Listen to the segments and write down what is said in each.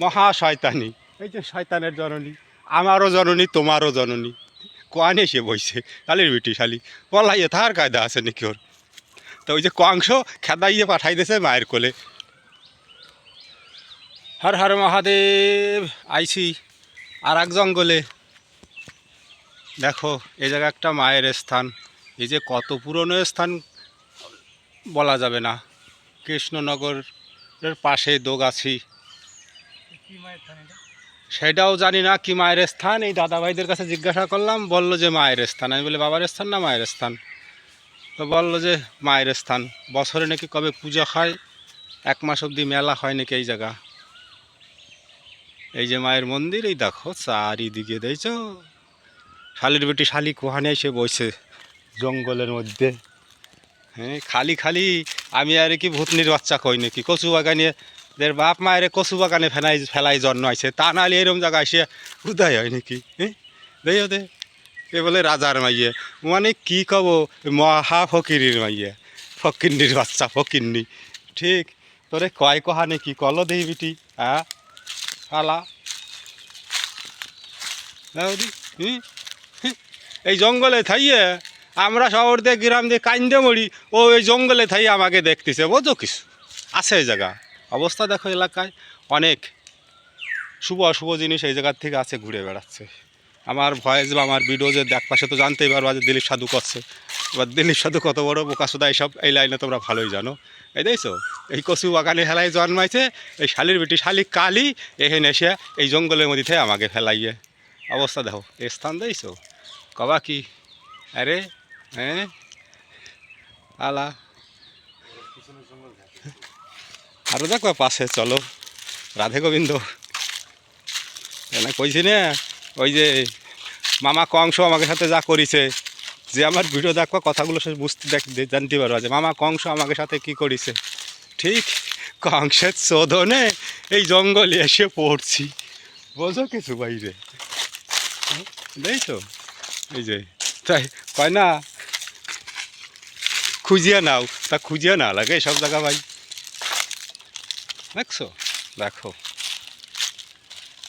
মহা শয়তানি। এই যে শয়তানের জননী আমারও জননী তোমারও জননী। কোয়ান এসে বইছে? কালির বিটি শালি। পলাইয়ে তার কায়দা আছে নাকি ওর? তো ওই যে কংস খেদাইয়ে পাঠাই দিয়েছে মায়ের কোলে। হর হর মহাদেব আইছি আর এক জঙ্গলে। দেখো এই জায়গা একটা মায়ের স্থান। এই যে কত পুরনো স্থান বলা যাবে না। কৃষ্ণনগরের পাশে দোগাছি। সেটাও জানি না, কি মায়ের স্থান? এই দাদাভাইদের কাছে জিজ্ঞাসা করলাম, বলল যে মায়ের স্থান। আমি বলি, বাবার স্থান না মায়ের স্থান? তো বলল যে মায়ের স্থান। বছরে নাকি কবে পূজা হয়? এক মাস অবধি মেলা হয় নাকি এই জায়গা? এই যে মায়ের মন্দির, এই দেখো, চারিদিকে দেখছ? শালির বেটি শালি কোহানে এসে বসে জঙ্গলের মধ্যে। হ্যাঁ খালি খালি আমি আর কি ভূতনির বাচ্চা কই নাকি? কচু বাগানে দের বাপ মায়ের কচু বাগানে ফেলাই ফেলাই জন্ম আছে তা নাহলে এরম জায়গা এসে উদয় হয় নাকি হ্যাঁ দে এ বলে রাজার মাইয়ে। মানে কি কব? মহা ফকিরির মাইয়ে। ফকিন্নির বাচ্চা, ফকিন্নি। ঠিক, তোরে কয় কহা নাকি? কল দেই বিটি হ্যাঁ? হুম। এই জঙ্গলে থাইয়ে আমরা শহর দিয়ে, গ্রাম দিয়ে কান্দে মরি, ও এই জঙ্গলে থাই আমাকে দেখতেছে। বোঝো কিছু? আছে জায়গা। অবস্থা দেখো এলাকায় অনেক শুভ অশুভ জিনিস এই জায়গার থেকে আছে, ঘুরে বেড়াচ্ছে। আমার ভয়েস বা আমার ভিডিও যে দেখ পাশে তো জানতেই পারবা যে দিলীপ সাধু করছে। এবার দিলীপ সাধু কত বড় বোকাসুদা, এইসব এই লাইনে তোমরা ভালোই জানো। এই দেখছ? এই কচু বাগানে হেলায় জন্মাইছে, এই শালির বেটি শালি কালি এখানে এসে এই জঙ্গলের মধ্যে আমাকে ফেলাইয়ে। অবস্থা দেখো এই স্থান দেখছ? কবা কি? আরে হ্যাঁ? আলা। আরও দেখো পাশে, চলো। রাধে গোবিন্দ। এনে কইছি না, ওই যে মামা কংস আমাকে সাথে যা করিছে, যে আমার ভিডিও দেখো, কথাগুলো সে বুঝতে দেখ জানতে পারো যে মামা কংস আমাকে সাথে কি করিছে? ঠিক কংসের শোধনে এই জঙ্গলে এসে পড়ছি। বোঝো কিছু বাইরে। দেখছ এই যে, তাই কয় না, খুঁজিয়া নাও। তা খুঁজিয়া না লাগে সব জায়গা ভাই। দেখছ? দেখো।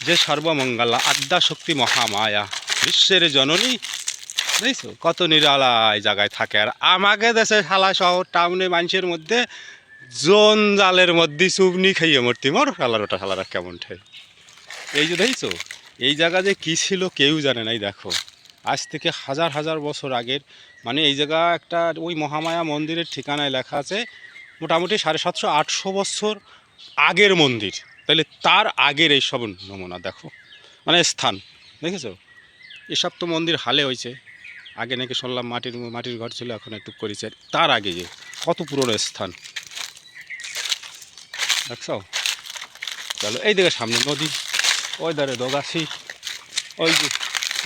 যে সর্বমঙ্গলা, আদ্যা শক্তি মহামায়া, বিশ্বের জননী। বুঝছ কত নিরালায় জায়গায় থাকে। আর আমাকে দেশে শালা শহর, টাউনে মানুষের মধ্যে জোন জালের মধ্যে চুবনি খাইয়ে মরতি। মর শালার ওটা শালারা কেমন ঠাই এই যে দেখছ? এই জায়গা যে কী ছিল কেউ জানে নাই, দেখো। আজ থেকে হাজার হাজার বছর আগের মানে এই জায়গা একটা ওই মহামায়া মন্দিরের ঠিকানায় লেখা আছে, মোটামুটি সাড়ে সাতশো, আটশো বছর আগের মন্দির। তাহলে তার আগের এই সব নমুনা দেখো। মানে স্থান, দেখেছ? এসব তো মন্দির হালে হয়েছে। আগে নাকি শুনলাম মাটির মাটির ঘর ছিল, এখন একটু করেছে। তার আগে যে, কত পুরনো স্থান। দেখছ? চলো এই দিকে সামনে নদী, ওই ধারে দোগাছি, ওই যে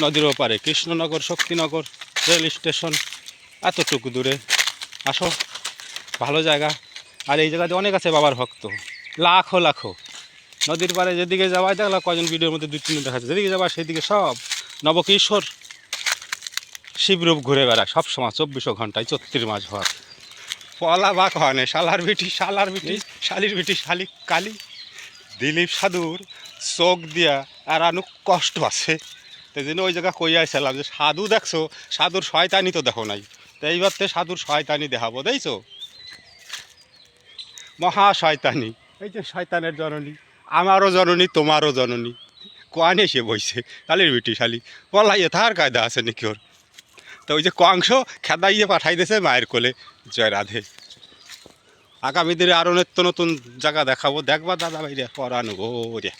নদীর ওপারে কৃষ্ণনগর, শক্তিনগর, রেল স্টেশন। এতটুকু দূরে। আসো, ভালো জায়গা। আর এই জায়গাতে অনেক আছে বাবার ভক্ত। লাখো লাখো। নদীর পাড়ে যেদিকে যাওয়াই দেখলাম কজন ভিডিওর মধ্যে দুই তিনটে দেখা যাচ্ছে যেদিকে যাবা সেদিকে সব নবকিশোর শিবরূপ ঘুরে বেড়ায়। সব সময় চব্বিশো ঘন্টায়, চত্রিশ মাস ভর। পলা বা কনে শালার বিটি শালার বিটি, শালির বিটি, শালি কালি। দিলীপ সাধুর চোখ দিয়া আর আনু কষ্ট আছে। তাই জন্য ওই জায়গা কই আইছিলাম যে, সাধু দেখছ, সাধুর শয়তানি তো দেখো নাই। তো এইবার তো সাধুর শয়তানি দেখাবো, দেখছ? মহা শয়তানি। এই যে শয়তানের জননী, আমারও জননী, তোমারও জননী। কোয়ানে সে বইছে? কালির বিটি শালি। পলাইয়ে তার কায়দা আছে নাকি ওর? তো ওই যে কংস খেদাইয়ে পাঠাই দিয়েছে মায়ের কোলে, জয় রাধে। আগামী দিনে আরও নিত্য নতুন জায়গা দেখাবো। দেখবা দাদা ভাই রে পরানো রে